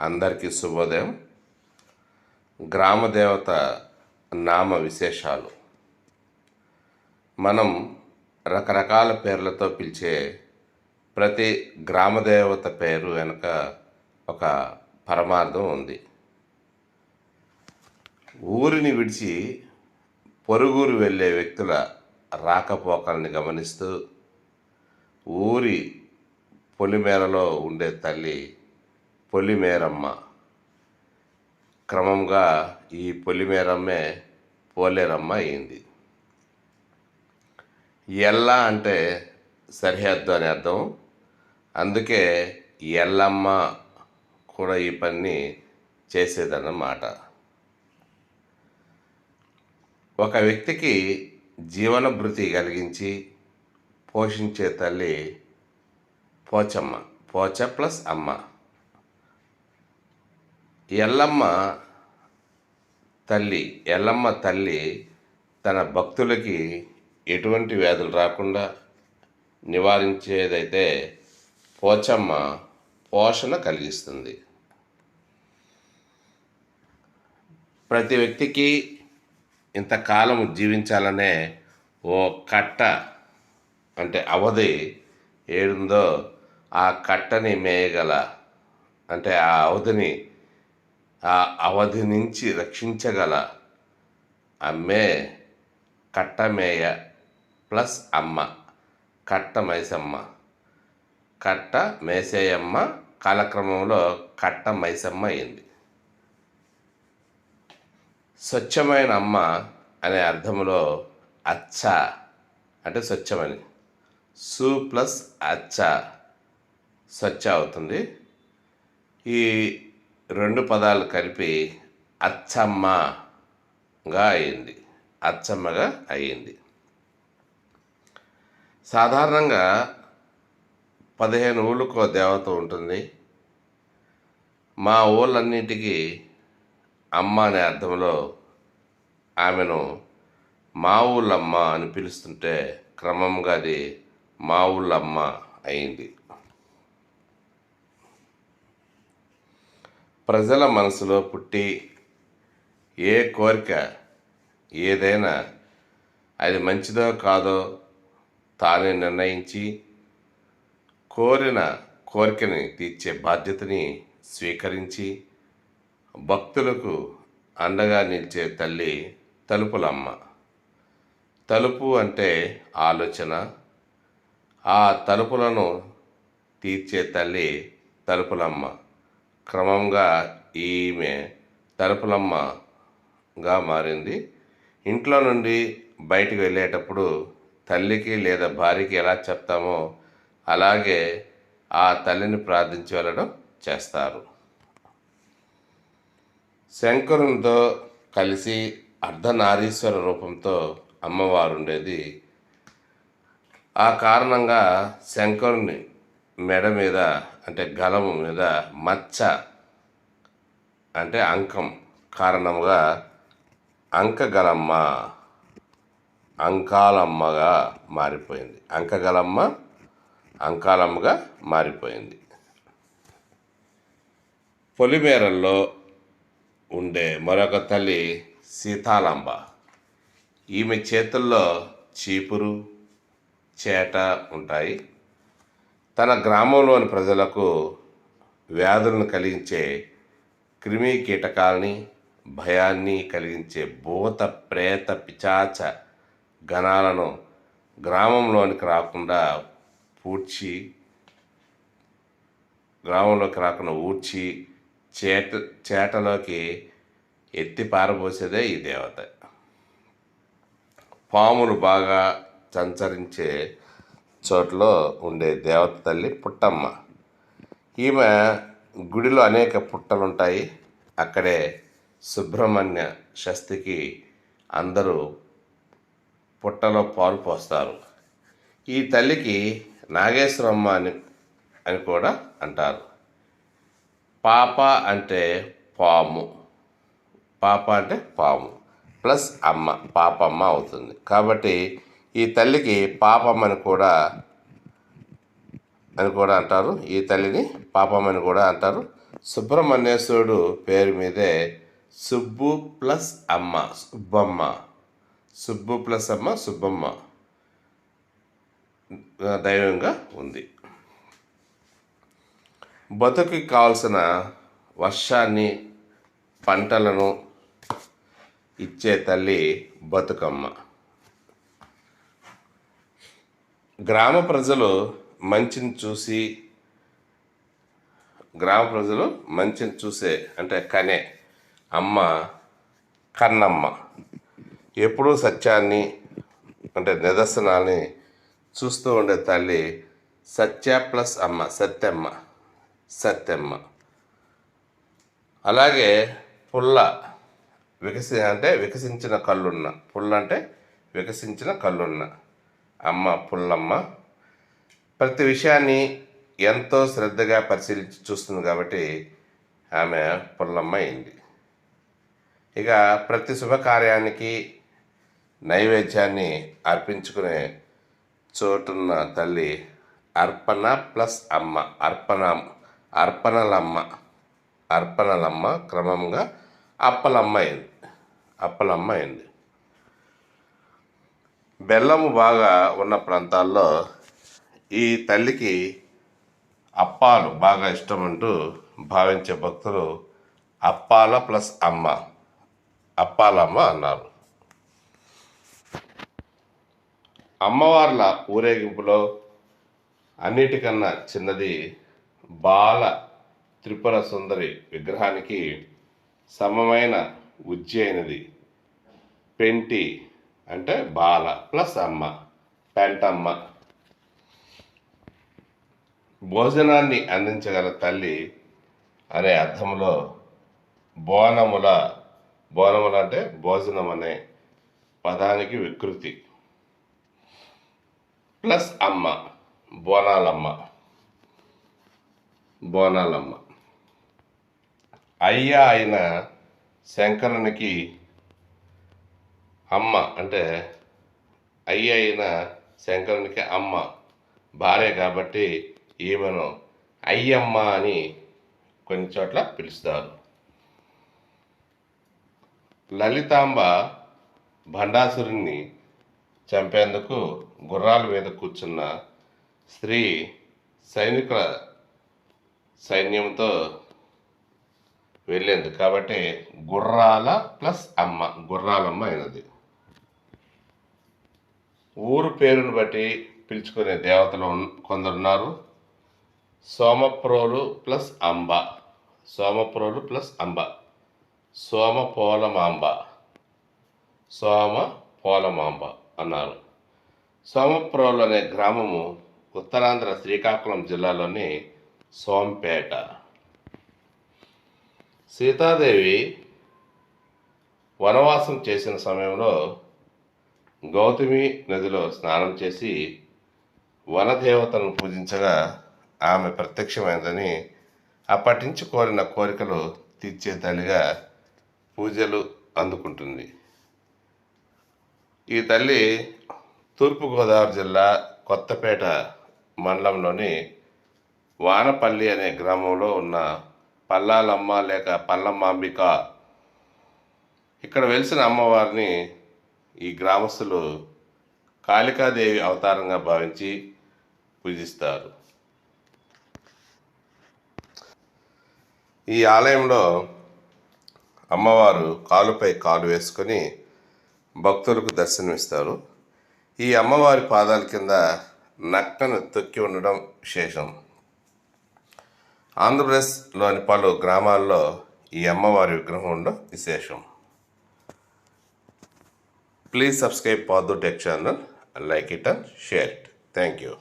అందరికీ శుభోదయం. గ్రామదేవత నామ విశేషాలు. మనం రకరకాల పేర్లతో పిలిచే ప్రతి గ్రామదేవత పేరు వెనుక ఒక పరమార్థం ఉంది. ఊరిని విడిచి పొరుగురు వెళ్ళే వ్యక్తుల రాకపోకల్ని గమనిస్తూ ఊరి పొలిమేరలో ఉండే తల్లి పొలిమేరమ్మ. క్రమంగా ఈ పొలిమేరమ్మే పోలేరమ్మ అయింది. ఎల్ల అంటే సరిహద్దు అని అర్థం. అందుకే ఎల్లమ్మ కూడా ఈ పని చేసేదన్నమాట. ఒక వ్యక్తికి జీవనభృతి కలిగించి పోషించే తల్లి పోచమ్మ. పోచ ప్లస్ అమ్మ. ఎల్లమ్మ తల్లి ఎల్లమ్మ తల్లి తన భక్తులకి ఎటువంటి వ్యాధులు రాకుండా నివారించేదైతే పోచమ్మ పోషణ కలిగిస్తుంది. ప్రతి వ్యక్తికి ఇంతకాలం జీవించాలనే ఓ కట్ట అంటే అవధి ఏడుందో ఆ కట్టని మేయగల అంటే ఆ అవధిని ఆ అవధి నుంచి రక్షించగల అమ్మే కట్టమేయ ప్లస్ అమ్మ కట్ట మైసమ్మ కట్ట మేసేయమ్మ కాలక్రమంలో కట్ట మైసమ్మ అయింది. స్వచ్ఛమైన అమ్మ అనే అర్థంలో అచ్చ అంటే స్వచ్ఛమని. సు ప్లస్ అచ్చ స్వచ్ఛ అవుతుంది. ఈ రెండు పదాలు కలిపి అచ్చమ్మగా అయింది. అచ్చమ్మగా అయ్యింది సాధారణంగా పదిహేను ఊళ్ళకో దేవత ఉంటుంది. మా ఊళ్ళన్నింటికి అమ్మ అనే అర్థంలో ఆమెను మా ఊళ్ళమ్మ అని పిలుస్తుంటే క్రమంగా అది మా ఊళ్ళమ్మ అయింది. ప్రజల మనసులో పుట్టి ఏ కోరిక ఏదైనా అది మంచిదో కాదో తానే నిర్ణయించి కోరిన కోరికని తీర్చే బాధ్యతని స్వీకరించి భక్తులకు అండగా నిలిచే తల్లి తలుపులమ్మ తలుపు అంటే ఆలోచన. ఆ తలుపులను తీర్చే తల్లి తలుపులమ్మ క్రమంగా ఈమె తలుపులమ్మగా మారింది. ఇంట్లో నుండి బయటికి వెళ్ళేటప్పుడు తల్లికి లేదా భార్యకి ఎలా చెప్తామో అలాగే ఆ తల్లిని ప్రార్థించి వెళ్ళడం చేస్తారు. శంకరునితో కలిసి అర్ధనారీశ్వర రూపంతో అమ్మవారు ఉండేది. ఆ కారణంగా శంకరుని మెడ మీద అంటే గలము మీద మచ్చ అంటే అంకం కారణముగా అంకగలమ్మ అంకాలమ్మగా మారిపోయింది. అంకగలమ్మ అంకాలమ్మగా మారిపోయింది. పొలిమేరల్లో ఉండే మరొక తల్లి సీతాలంబ. ఈమె చేతుల్లో చీపురు చేట ఉంటాయి. తన గ్రామంలోని ప్రజలకు వ్యాధులను కలిగించే క్రిమి కీటకాలని భయాన్ని కలిగించే భూత ప్రేత పిచాచ గణాలను గ్రామంలోనికి రాకుండా పూడ్చి గ్రామంలోకి రాకుండా ఊడ్చి చేట చేటలోకి ఎత్తి పారబోసేదే ఈ దేవత. పాములు బాగా సంచరించే చోట్ల ఉండే దేవత తల్లి పుట్టమ్మ. ఈమె గుడిలో అనేక పుట్టలు ఉంటాయి అక్కడే సుబ్రహ్మణ్య షష్ఠికి అందరూ పుట్టలో పాలు పోస్తారు. ఈ తల్లికి నాగేశ్వరమ్మ అని అని కూడా అంటారు. పాప అంటే పాము. పాప అంటే పాము. ప్లస్ అమ్మ పాపమ్మ అవుతుంది. కాబట్టి ఈ తల్లికి పాపమ్మని కూడా అని కూడా అంటారు. ఈ తల్లిని పాపమ్మని కూడా అంటారు. సుబ్రహ్మణ్యేశ్వరుడు పేరు మీదే సుబ్బు ప్లస్ అమ్మ సుబ్బమ్మ. సుబ్బు ప్లస్ అమ్మ సుబ్బమ్మ. దైవంగా ఉంది. బతుకి కావాల్సిన వర్షాన్ని పంటలను ఇచ్చే తల్లి బతుకమ్మ. గ్రామ ప్రజలు మంచిని చూసి గ్రామ ప్రజలు మంచిని చూసే అంటే కనే అమ్మ కన్నమ్మ ఎప్పుడూ సత్యాన్ని అంటే నిదర్శనాన్ని చూస్తూ ఉండే తల్లి సత్య ప్లస్ అమ్మ సత్యమ్మ సత్యమ్మ. అలాగే పుల్ల వికసి అంటే వికసించిన కళ్ళున్న పుల్ల అంటే వికసించిన కళ్ళున్న. అమ్మ పుల్లమ్మ ప్రతి విషయాన్ని ఎంతో శ్రద్ధగా పరిశీలించి చూస్తుంది కాబట్టి ఆమె పుల్లమ్మ అయింది. ఇక ప్రతి శుభకార్యానికి నైవేద్యాన్ని అర్పించుకునే చోటున్న తల్లి అర్పణ ప్లస్ అమ్మ అర్పణ అర్పణలమ్మ అర్పణలమ్మ క్రమంగా అప్పలమ్మ అయింది. అప్పలమ్మ అయింది. బెల్లము బాగా ఉన్న ప్రాంతాల్లో ఈ తల్లికి అప్పాలు బాగా ఇష్టం అంటూ భావించే భక్తులు అప్పాల ప్లస్ అమ్మ. అప్పాలమ్మ అన్నారు. అమ్మవార్ల ఊరేగింపులో అన్నిటికన్నా చిన్నది బాల త్రిపుర సుందరి విగ్రహానికి సమమైన ఉజ్జయినది పెంటి అంటే బాల ప్లస్ అమ్మ పెంటమ్మ. భోజనాన్ని అందించగల తల్లి అనే అర్థంలో బోనముల బోనముల అంటే భోజనం అనే పదానికి వికృతి. ప్లస్ అమ్మ బోనాలమ్మ. బోనాలమ్మ. అయ్యా అయిన శంకరునికి అమ్మ అంటే అయ్య అయిన శంకరునికి అమ్మ భార్య కాబట్టి ఈమెను అయ్యమ్మ అని కొన్ని చోట్ల పిలుస్తారు. లలితాంబ భండాసురుణ్ణి చంపేందుకు గుర్రాల మీద కూర్చున్న స్త్రీ సైనికుల సైన్యంతో వెళ్ళేందుకు కాబట్టి గుర్రాల ప్లస్ అమ్మ గుర్రాలమ్మ అయినది. ఊరు పేరును బట్టి పిలుచుకునే దేవతలు కొందరున్నారు. సోమప్రోలు ప్లస్ అంబ. సోమప్రోలు ప్లస్ అంబ. సోమ పోలమాంబ సోమ పోలమాంబ అన్నారు. సోమప్రోలు అనే గ్రామము ఉత్తరాంధ్ర శ్రీకాకుళం జిల్లాలోని సోంపేట. సీతాదేవి వనవాసం చేసిన సమయంలో గౌతమి నదిలో స్నానం చేసి వనదేవతను పూజించగా ఆమె ప్రత్యక్షమైందని అప్పటి నుంచి కోరిన కోరికలు తీర్చే తల్లిగా పూజలు అందుకుంటుంది. ఈ తల్లి తూర్పుగోదావరి జిల్లా కొత్తపేట మండలంలోని వానపల్లి అనే గ్రామంలో ఉన్న పల్లాలమ్మ లేక పల్లమ్మాంబిక ఇక్కడ వెలిసిన అమ్మవారిని ఈ గ్రామస్తులు కాళికాదేవి అవతారంగా భావించి పూజిస్తారు. ఈ ఆలయంలో అమ్మవారు కాలుపై కాలు వేసుకొని భక్తులకు దర్శనమిస్తారు. ఈ అమ్మవారి పాదాల కింద నక్కను తొక్కి ఉండడం విశేషం. ఆంధ్రప్రదేశ్లోని పలు గ్రామాల్లో ఈ అమ్మవారి విగ్రహం ఉండడం విశేషం. Please subscribe Padu Tech channel, like it and share it. Thank you.